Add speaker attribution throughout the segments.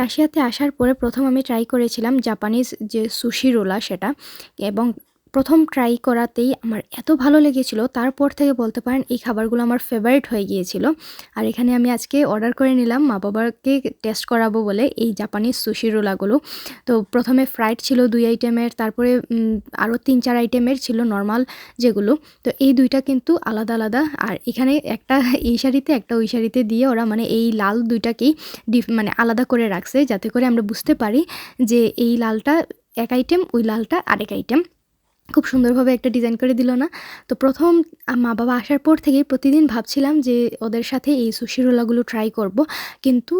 Speaker 1: রাশিয়াতে আসার পরে প্রথম আমি ট্রাই করেছিলাম জাপানিজ যে সুশি রোলা সেটা এবং প্রথম ট্রাই করাতেই আমার এত ভালো লেগেছিল, তারপর থেকে বলতে পারেন এই খাবারগুলো আমার ফেভারিট হয়ে গিয়েছিল। আর এখানে আমি আজকে অর্ডার করে নিলাম, মা বাবাকে টেস্ট করাবো বলে এই জাপানিজ সুশি রোলাগুলো তো প্রথমে ফ্রাইড ছিল দুই আইটেমের তারপরে আরও তিন চার আইটেমের ছিল নর্মাল যেগুলো। তো এই দুইটা কিন্তু আলাদা আলাদা। আর এখানে একটা এই শাড়িতে, একটা ওই শাড়িতে দিয়ে ওরা মানে এই লাল দুইটাকেই ডিফ মানে আলাদা করে রাখছে, যাতে করে আমরা বুঝতে পারি যে এই লালটা এক আইটেম ওই লালটা আরেক আইটেম খুব সুন্দরভাবে একটা ডিজাইন করে দিল না। তো প্রথম মা বাবা আসার পর থেকেই প্রতিদিন ভাবছিলাম যে ওদের সাথে এই সুশি রোলাগুলো ট্রাই করব। কিন্তু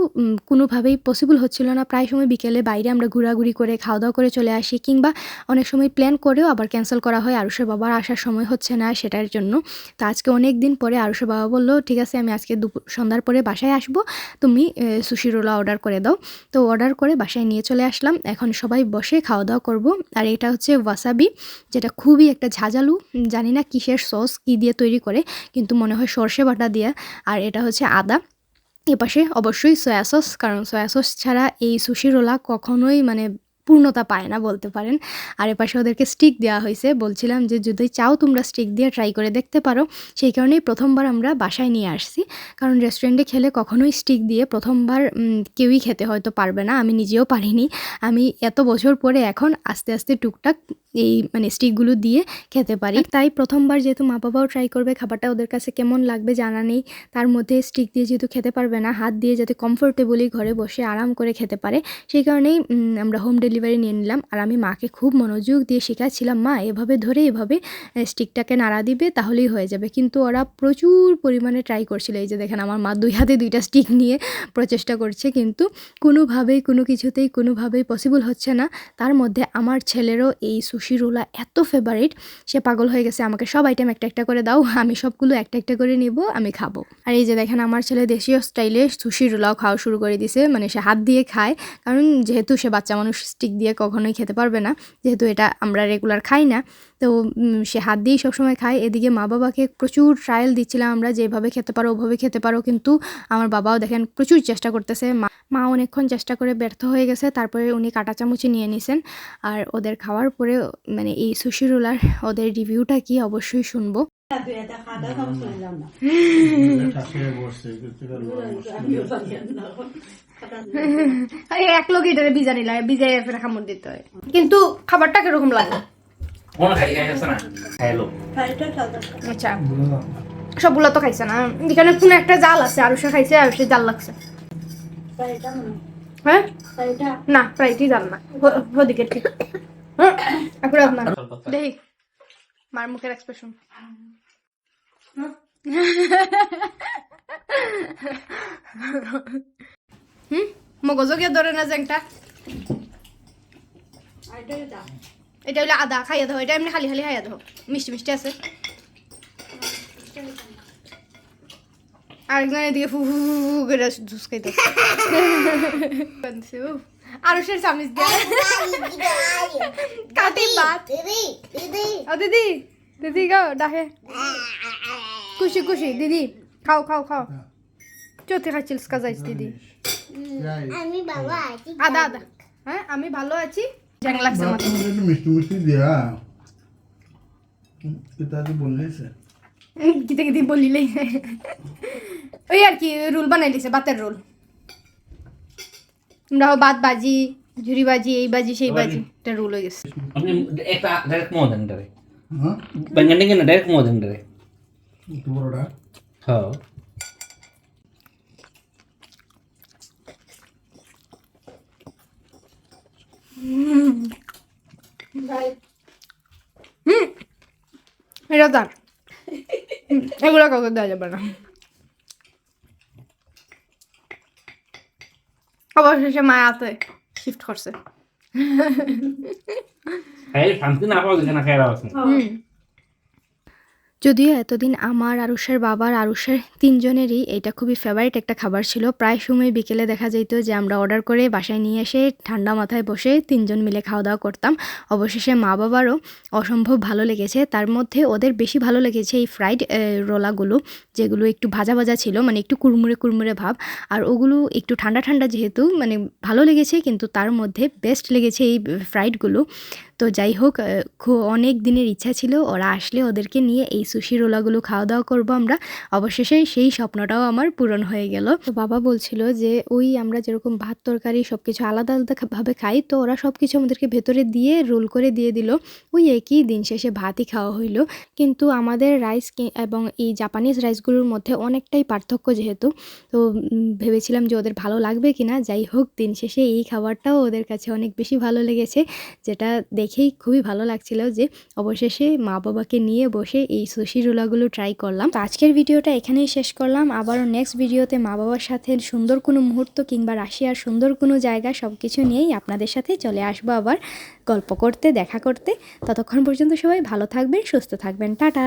Speaker 1: কোনোভাবেই পসিবল হচ্ছিল না। প্রায় সময় বিকেলে বাইরে আমরা ঘোরাঘুরি করে খাওয়া দাওয়া করে চলে আসি কিংবা অনেক সময় প্ল্যান করেও আবার ক্যান্সেল করা হয়। আরুষের বাবার আসার সময় হচ্ছে না সেটার জন্য। তো আজকে অনেক দিন পরে আরুষের বাবা বলল, ঠিক আছে, আমি আজকে দুপুর সন্ধ্যার পরে বাসায় আসব। তুমি সুশি রোলা অর্ডার করে দাও। তো অর্ডার করে বাসায় নিয়ে চলে আসলাম। এখন সবাই বসে খাওয়া দাওয়া করব। আর এটা হচ্ছে ওয়াসাবি যেটা খুবই একটা ঝাঁঝালু, জানি না কিসের সস, কী দিয়ে তৈরি করে, কিন্তু মনে হয় সর্ষে বাটা দিয়ে, আর এটা হচ্ছে আদা। এপাশে অবশ্যই সয়া সস, কারণ সয়া সস ছাড়া এই সুশি রোলা কখনোই মানে পূর্ণতা পায় না বলতে পারেন। আর এপাশে ওদেরকে স্টিক দেওয়া হয়েছে। বলছিলাম যে যদি চাও তোমরা স্টিক দিয়ে ট্রাই করে দেখতে পারো। সেই কারণেই প্রথমবার আমরা বাসায় নিয়ে আসছি। কারণ রেস্টুরেন্টে খেলে কখনোই স্টিক দিয়ে প্রথমবার কেউই খেতে হয়তো পারবে না। আমি নিজেও পারিনি। আমি এত বছর পরে এখন আস্তে আস্তে টুকটাক এই মানে স্টিকগুলো দিয়ে খেতে পারি। তাই প্রথমবার যেহেতু মা বাবাও ট্রাই করবে খাবারটা ওদের কাছে কেমন লাগবে জানা নেই। তার মধ্যে স্টিক দিয়ে যেহেতু খেতে পারবে না হাত দিয়ে যাতে কমফোর্টেবলি ঘরে বসে আরাম করে খেতে পারে। সেই কারণেই আমরা হোম ডেলিভারি নিয়ে নিলাম। আর আমি মাকে খুব মনোযোগ দিয়ে শেখাচ্ছিলাম মা এভাবে ধরে এভাবে স্টিকটাকে নাড়া দিবে তাহলেই হয়ে যাবে। কিন্তু ওরা প্রচুর পরিমাণে ট্রাই করছিল। এই যে দেখেন আমার মা দুই হাতে দুইটা স্টিক নিয়ে প্রচেষ্টা করছে কিন্তু কোনোভাবেই কোনো কিছুতেই কোনোভাবেই পসিবল হচ্ছে না। তার মধ্যে আমার ছেলেরও এই সুশি রোলা এত ফেভারিট সে পাগল হয়ে গেছে, আমাকে সব আইটেম একটা একটা করে দাও, আমি সবগুলো একটা একটা করে নিব, আমি খাব। আর এই যে দেখেন, আমার ছেলে দেশীয় স্টাইলে সুশি রোলাও খাওয়া শুরু করে দিছে মানে সে হাত দিয়ে খায়, কারণ যেহেতু সে বাচ্চা মানুষ স্টিক দিয়ে কখনোই খেতে পারবে না, যেহেতু এটা আমরা রেগুলার খাই না, তো সে হাত দিয়েই সবসময় খায়। এদিকে মা বাবাকে প্রচুর ট্রায়াল দিচ্ছিলাম আমরা যেভাবে খেতে পারো, ওভাবে খেতে পারো, কিন্তু আমার বাবাও দেখেন প্রচুর চেষ্টা করতেছে, মা অনেকক্ষণ চেষ্টা করে ব্যর্থ হয়ে গেছে, তারপরে উনি কাঁটা চামচে নিয়ে নিছেন, আর ওদের খাওয়ার পরে মানে এই সুশি রোলার ওদের রিভিউটা কি অবশ্যই শুনব।
Speaker 2: এক লোক এটারে ভিজা নিলা ভিজাই ফের খামড় দিতে হয়। কিন্তু খাবারটা কীরকম লাগে? আচ্ছা সবগুলো তো খাইছে না। এখানে কোন একটা জাল আছে আর সে খাইছে আর সে জাল লাগছে। হ্যাঁ। না প্রায়টি জাল না। ওদিকে ঠিক। এখন আপনার দেখি। মার মুখের এক্সপ্রেশন হুম? মগজ গিয়ে ধরে না জ্যাংটা।
Speaker 3: এটাই দাও
Speaker 2: এটা হইলে আদা খাইয়া দাও। এটা এমনি খালি খালি খাইয়া দাও। মিষ্টি মিষ্টি আছে। আরেকজন এদিকে ফু ফু করে জুস খাইতে আরও সে দিয়ে। কাটি। বাত ও দিদি দিদি গো ডাকে। খুশি খুশি দিদি খাও খাও খাও। চোতে খাচ্ছিল কাজাইছ দিদি।
Speaker 4: আমি বাবা আছি
Speaker 2: আদা আদা। হ্যাঁ আমি ভালো আছি। জ্যাং লাগছে মাথা
Speaker 5: মিষ্টি মিষ্টি দেয়া। এটা তো বললেছে
Speaker 2: কিতে কিতে বলিলে। ওই আর কি রুল বানাই দিছে বাতের রোল। আমরাও বাত বাজি ঝুরি বাজি এই বাজি সেই বাজি। এটা রুল হয়ে গেছে।
Speaker 6: আপনি একটা ডাইরেক্ট দেন
Speaker 5: হ্যাঁ?
Speaker 6: বেঙ্গন ডিঙ্গন ডাইরেক্ট মো দেন ডাইরেক্ট
Speaker 5: একটু বড়টা।
Speaker 6: হ্যাঁ।
Speaker 2: এটা তার হুম, এগুলো কাউকে দেওয়া যাবে না। অবশেষে আছে শিফট করছে।
Speaker 6: খাই শান্তি না পাওয়া যায় না
Speaker 2: হুম।
Speaker 1: যদিও এতদিন আমার, আরুষের বাবার, আরুষের তিনজনেরই এটা খুবই ফেভারিট একটা খাবার ছিল। প্রায় সময় বিকেলে দেখা যেত যে আমরা অর্ডার করে বাসায় নিয়ে এসে ঠান্ডা মাথায় বসে তিনজন মিলে খাওয়া দাওয়া করতাম। অবশেষে মা বাবারও অসম্ভব ভালো লেগেছে। তার মধ্যে ওদের বেশি ভালো লেগেছে এই ফ্রাইড রোলাগুলো, যেগুলো একটু ভাজা ভাজা ছিল মানে একটু কুড়মুড়ে কুড়মুড়ে ভাব। আর ওগুলো একটু ঠান্ডা ঠান্ডা যেহেতু মানে ভালো লেগেছে, কিন্তু তার মধ্যে বেস্ট লেগেছে এই ফ্রাইডগুলো তো যাই হোক আহ, খু- অনেক দিনের ইচ্ছা ছিল ওরা আসলে ওদেরকে নিয়ে এই সুশি রোলাগুলো খাওয়া দাওয়া করব আমরা। অবশেষে সেই স্বপ্নটাও আমার পূরণ হয়ে গেল। তো বাবা বলছিল যে ওই আমরা যেরকম ভাত তরকারি সব কিছু আলাদা আলাদা খা- ভাবে খাই তো ওরা সব কিছু আমাদেরকে ভেতরে দিয়ে রোল করে দিয়ে দিল। ওই একই দিন শেষে ভাতই খাওয়া হইল। কিন্তু আমাদের রাইস এবং এই জাপানিজ রাইসগুলোর মধ্যে অনেকটাই পার্থক্য যেহেতু। তো ভেবেছিলাম যে ওদের ভালো লাগবে কিনা। যাই হোক দিন শেষে এই খাবারটাও ওদের কাছে অনেক বেশি ভালো লেগেছে যেটা দেখেই খুবই ভালো লাগছিল যে অবশেষে মা বাবাকে নিয়ে বসে এই সুশি রোলাগুলো ট্রাই করলাম। তো আজকের ভিডিওটা এখানেই শেষ করলাম। আবারও নেক্সট ভিডিওতে মা বাবার সাথে সুন্দর কোনো মুহূর্ত কিংবা রাশিয়ার সুন্দর কোনো জায়গা সব কিছু নিয়েই আপনাদের সাথে চলে আসব আবার গল্প করতে, দেখা করতে। ততক্ষণ পর্যন্ত সবাই ভালো থাকবেন, সুস্থ থাকবেন। টাটা!